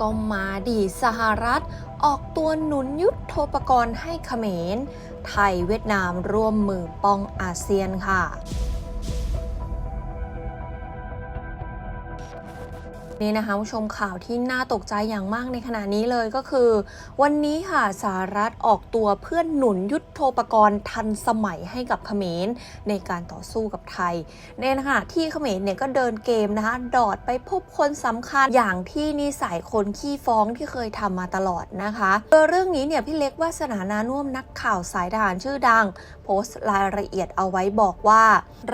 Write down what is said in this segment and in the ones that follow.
ก็มาดีสหรัฐ ออกตัวหนุนยุทธโธปกรณ์ให้เขมร ไทยเวียดนามร่วมมือป้องอาเซียนค่ะ นี่นะคะผู้ชมข่าวที่น่าตกใจอย่างมากในขณะนี้เลยก็คือ วันนี้ค่ะสหรัฐออกตัวเพื่อนหนุนยุทธโธปกรณ์ทันสมัยให้กับเขมรในการต่อสู้กับไทยในขณะที่เขมรเนี่ยก็เดินเกมนะคะ ดอดไปพบคนสำคัญอย่างที่นิสัยคนขี้ฟ้องที่เคยทำมาตลอดนะคะโดยเรื่องนี้เนี่ยพี่เล็กวาสนานานุ่มนักข่าวสายทหารชื่อดัง โพสต์รายละเอียดเอาไว้บอกว่า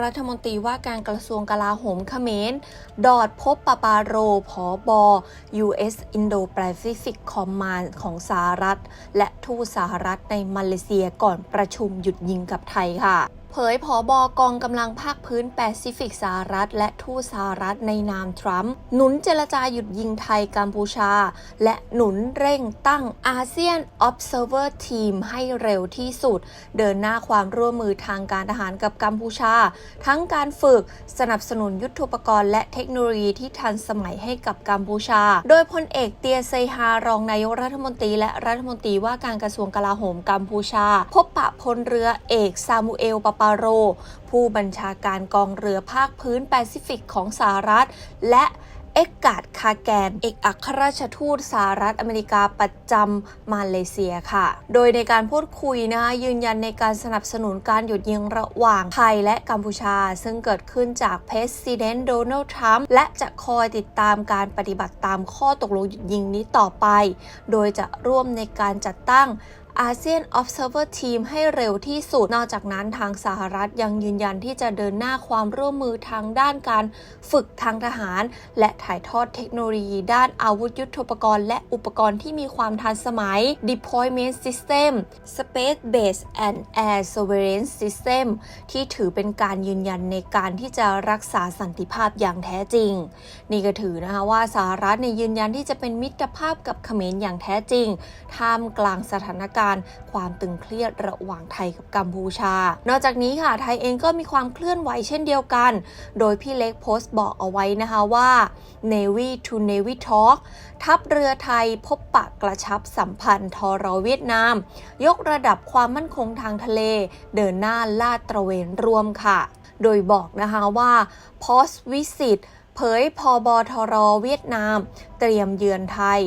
รัฐมนตรีว่าการกระทรวงกลาโหมเขมรดอดพบปาปาโรผอบอ US Indo-Pacific Command ของสหรัฐ และทูตสหรัฐในมาเลเซียก่อนประชุมหยุดยิงกับไทยค่ะ เผยผอบอกองกำลังภาคพื้นแปซิฟิกสหรัฐ และทูตสหรัฐในนามทรัมป์หนุนเจรจาหยุดยิงไทยกัมพูชา และหนุนเร่งตั้งอาเซียน Observer Team ให้เร็วที่สุด เดินหน้าความร่วมมือทางการทหารกับกัมพูชา ทั้งการฝึกสนับสนุนยุทโธปกรณ์และเทคโนโลยีที่ทันสมัยให้กับกัมพูชา โดยพลเอกเตียเซฮารองนายกรัฐมนตรี และรัฐมนตรีว่าการกระทรวงกลาโหมกัมพูชา พบปะพลเรือเอกซามูเอลปาปาโร ผู้บัญชาการกองเรือภาคพื้นแปซิฟิกของสหรัฐ และเอกกาดคาแกน เอกอัครราชทูตสหรัฐอเมริกาประจำมาเลเซียค่ะ โดยในการพูดคุยนะคะยืนยันในการสนับสนุนการหยุดยิงระหว่างไทยและกัมพูชา ซึ่งเกิดขึ้นจากเพสซิเดนต์โดนัลด์ทรัมป์และจะคอยติดตามการปฏิบัติตามข้อตกลงหยุดยิงนี้ต่อไป โดยจะร่วมในการจัดตั้ง อาเซียน Observer Team ให้เร็วที่สุด นอกจากนั้นทางสหรัฐยังยืนยันที่จะเดินหน้าความร่วมมือทางด้านการฝึกทางทหาร และถ่ายทอดเทคโนโลยี ด้านอาวุธยุทโธปกรณ์ และอุปกรณ์ที่มีความทันสมัย Deployment System Space Based and Air Surveillance System ที่ถือเป็นการยืนยันในการที่จะรักษาสันติภาพอย่างแท้จริง นี่ก็ถือนะคะว่าสหรัฐเนี่ยยืนยันที่จะเป็นมิตรภาพกับเขมรอย่างแท้จริงท่ามกลางสถานการณ์การณ์ความตึงเครียดระหว่างไทยกับกัมพูชา นอกจากนี้ค่ะไทยเองก็มีความเคลื่อนไหวเช่นเดียวกัน โดยพี่เล็กโพสต์บอกเอาไว้นะคะว่า Navy to Navy Talk ทัพเรือไทยพบปะกระชับสัมพันธ์ทอรอเวียดนาม ยกระดับความมั่นคงทางทะเล เดินหน้าลาดตระเวนร่วมค่ะ โดยบอกนะคะว่า post visit เผยพอบอทรเวียดนาม เตรียมเยือนไทย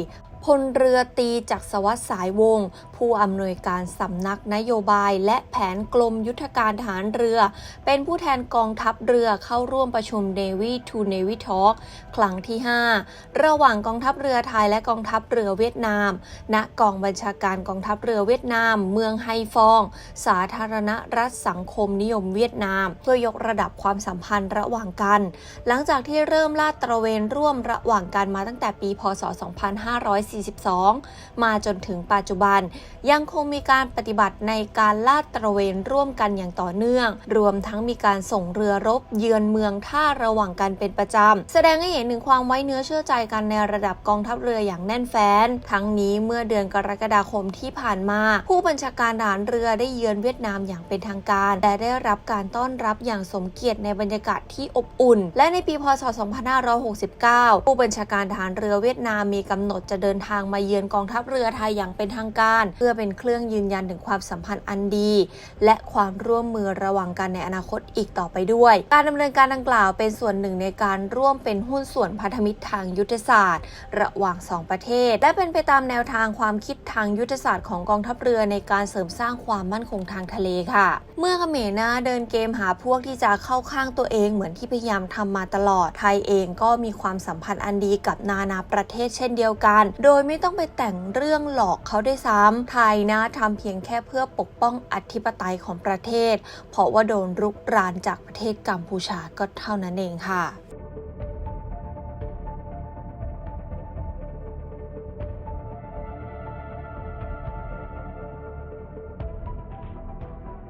พลเรือตีจากสวัสดิ์สายวง ผู้อำนวยการสำนักนโยบายและแผนกลมยุทธการทหารเรือ เป็นผู้แทนกองทัพเรือเข้าร่วมประชุม Navy to Navy Talk ครั้งที่ 5 ระหว่างกองทัพเรือไทยและกองทัพเรือเวียดนาม ณ กองบัญชาการกองทัพเรือเวียดนาม เมืองไฮฟอง สาธารณรัฐสังคมนิยมเวียดนาม เพื่อยกระดับความสัมพันธ์ระหว่างกัน หลังจากที่เริ่มลาดตระเวนร่วมระหว่างกันมาตั้งแต่ปี พศ 250 2542 มาจนถึงปัจจุบัน ยังคงมีการปฏิบัติในการลาดตระเวนร่วมกันอย่างต่อเนื่อง รวมทั้งมีการส่งเรือรบเยือนเมืองท่าระหว่างกันเป็นประจำ แสดงให้เห็นถึงความไว้เนื้อเชื่อใจกันในระดับกองทัพเรืออย่างแน่นแฟ้น ทั้งนี้เมื่อเดือนกรกฎาคมที่ผ่านมา ผู้บัญชาการทหารเรือได้เยือนเวียดนามอย่างเป็นทางการ และได้รับการต้อนรับอย่างสมเกียรติในบรรยากาศที่อบอุ่น และในปีพศ 2569 ผู้บัญชาการทหารเรือเวียดนามมีกำหนดจะเดินทางมาเยือนกองทัพเรือไทยอย่างเป็นทางการ เพื่อเป็นเครื่องยืนยันถึงความสัมพันธ์อันดี และความร่วมมือระหว่างกันในอนาคตอีกต่อไปด้วย การดำเนินการดังกล่าวเป็นส่วนหนึ่งในการร่วมเป็นหุ้นส่วนพันธมิตรทางยุทธศาสตร์ ระหว่างสองประเทศ และเป็นไปตามแนวทางความคิดทางยุทธศาสตร์ของกองทัพเรือในการเสริมสร้างความมั่นคงทางทะเลค่ะ เมื่อเขมรนะเดินเกมหาพวกที่จะเข้าข้างตัวเองเหมือนที่พยายามทำมาตลอดไทยเองก็มีความสัมพันธ์อันดีกับนานาประเทศเช่นเดียวกันโดยไม่ต้องไปแต่งเรื่องหลอกเขาได้ซ้ำไทยนะทำเพียงแค่เพื่อปกป้องอธิปไตยของประเทศ เพราะว่าโดนรุกรานจากประเทศกัมพูชาก็เท่านั้นเองค่ะ